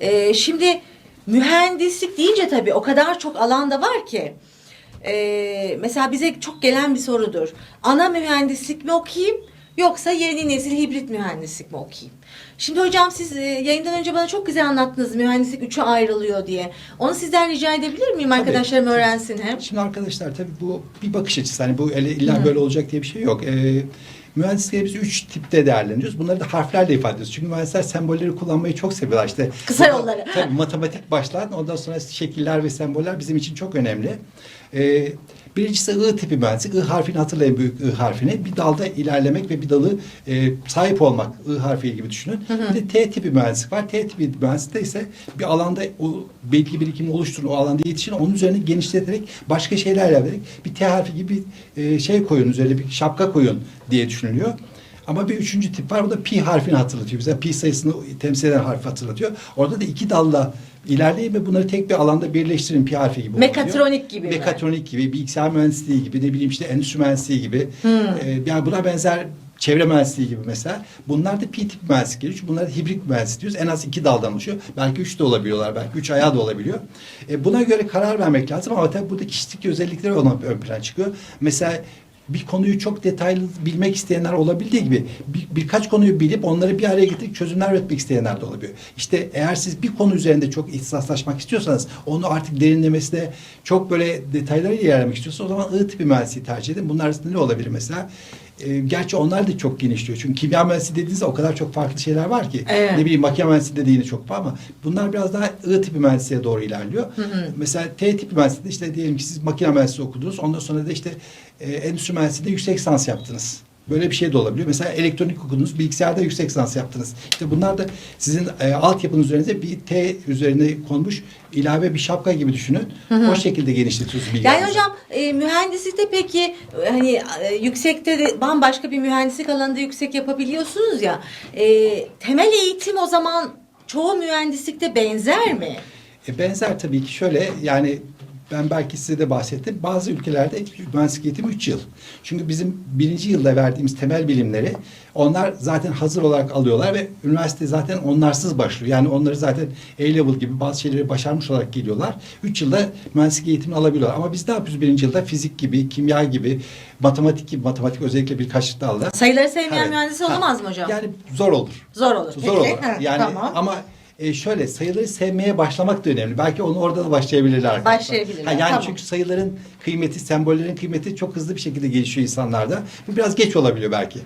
Ee, şimdi mühendislik deyince tabii o kadar çok alanda var ki. Ee, mesela bize çok gelen bir sorudur. Ana mühendislik mi okuyayım yoksa yeni nesil hibrit mühendislik mi okuyayım? Şimdi hocam siz e, yayından önce bana çok güzel anlattınız mühendislik üçe ayrılıyor diye. Onu sizden rica edebilir miyim? Tabii. Arkadaşlarım öğrensin hem. Şimdi arkadaşlar tabii bu bir bakış açısı. Hani bu öyle illa böyle olacak diye bir şey yok. Ee, mühendislikleri biz üç tipte değerlendiriyoruz. Bunları da harflerle ifade ediyoruz. Çünkü mühendisler sembolleri kullanmayı çok seviyorlar. İşte Kısa yolları. Tabii matematik başlar. Ondan sonra şekiller ve semboller bizim için çok önemli. Ee, birincisi I tipi mühendislik. I harfini hatırlayın büyük I harfini. Bir dalda ilerlemek ve bir dalı e, sahip olmak. I harfi gibi düşünün. Bir de T tipi mühendislik var. T tipi mühendislikte ise bir alanda o belki birikimi oluşturun, o alanda yetişin, onun üzerine genişleterek başka şeyler ederek bir T harfi gibi bir e, şey koyun, üzerine bir şapka koyun diye düşünülüyor. Ama bir üçüncü tip var. Bu da pi harfini hatırlatıyor. Bize pi sayısını temsil eden harfi hatırlatıyor. Orada da iki dalla ilerleyin ve bunları tek bir alanda birleştirin pi harfi gibi. oluyor. Mekatronik gibi mi? Mekatronik gibi, bilgisayar mühendisliği gibi, ne bileyim işte endüstri mühendisliği gibi. Hmm. Ee, yani buna benzer çevre mühendisliği gibi mesela. Bunlar da pi tip mühendislik geliyor. Çünkü bunlar hibrit mühendislik diyoruz. En az iki daldan oluşuyor. Belki üç de olabiliyorlar. Belki üç ayağı da olabiliyor. E, buna göre karar vermek lazım ama tabii burada kişilik özellikleri ön, ön plana çıkıyor. Mesela bir konuyu çok detaylı bilmek isteyenler olabildiği gibi bir, birkaç konuyu bilip onları bir araya getirip çözümler üretmek isteyenler de olabiliyor. İşte eğer siz bir konu üzerinde çok ihtisaslaşmak istiyorsanız onu artık derinlemesine çok böyle detaylara ilerlemek istiyorsanız o zaman I tipi mühendisliği tercih edin. Bunlar arasında ne olabilir mesela? E, gerçi onlar da çok genişliyor. Çünkü kimya mühendisliği dediğinizde o kadar çok farklı şeyler var ki. Evet. Ne bileyim makine mühendisliği de yine çok var ama bunlar biraz daha I tipi mühendisliğe doğru ilerliyor. Mesela T tipi mühendisliğinde işte diyelim ki siz makine mühendisliği okudunuz. Ondan sonra da işte e, endüstri mühendisliğinde yüksek lisans yaptınız. Böyle bir şey de olabiliyor. Mesela elektronik okudunuz, bilgisayarda yüksek lisans yaptınız. İşte bunlar da sizin e, altyapınız üzerinde bir T üzerine konmuş ilave bir şapka gibi düşünün. O şekilde genişletiyorsunuz bilgilerinizi. Yani hocam e, mühendislikte peki e, hani e, yüksekte de bambaşka bir mühendislik alanında yüksek yapabiliyorsunuz ya. E, temel eğitim o zaman çoğu mühendislikte benzer mi? E, benzer tabii ki şöyle yani ben belki size de bahsettim. Bazı ülkelerde mühendislik eğitimi 3 yıl. Çünkü bizim birinci yılda verdiğimiz temel bilimleri onlar zaten hazır olarak alıyorlar ve üniversite zaten onlarsız başlıyor. Yani onları zaten A-level gibi bazı şeyleri başarmış olarak geliyorlar. 3 yılda mühendislik eğitimini alabiliyorlar. Ama biz ne yapıyoruz birinci yılda? Fizik gibi, kimya gibi, matematik gibi, matematik özellikle birkaç dalda. Sayıları sevmeyen Evet. mühendis olamaz mı hocam? Yani zor olur. Zor olur. Zor Peki. olur. Ha, Yani tamam. ama e, şöyle sayıları sevmeye başlamak da önemli. Belki onu orada da başlayabilirler arkadaşlar. Başlayabilirler, Ha, yani tamam. çünkü sayıların kıymeti, sembollerin kıymeti çok hızlı bir şekilde gelişiyor insanlarda. Bu biraz geç olabiliyor belki.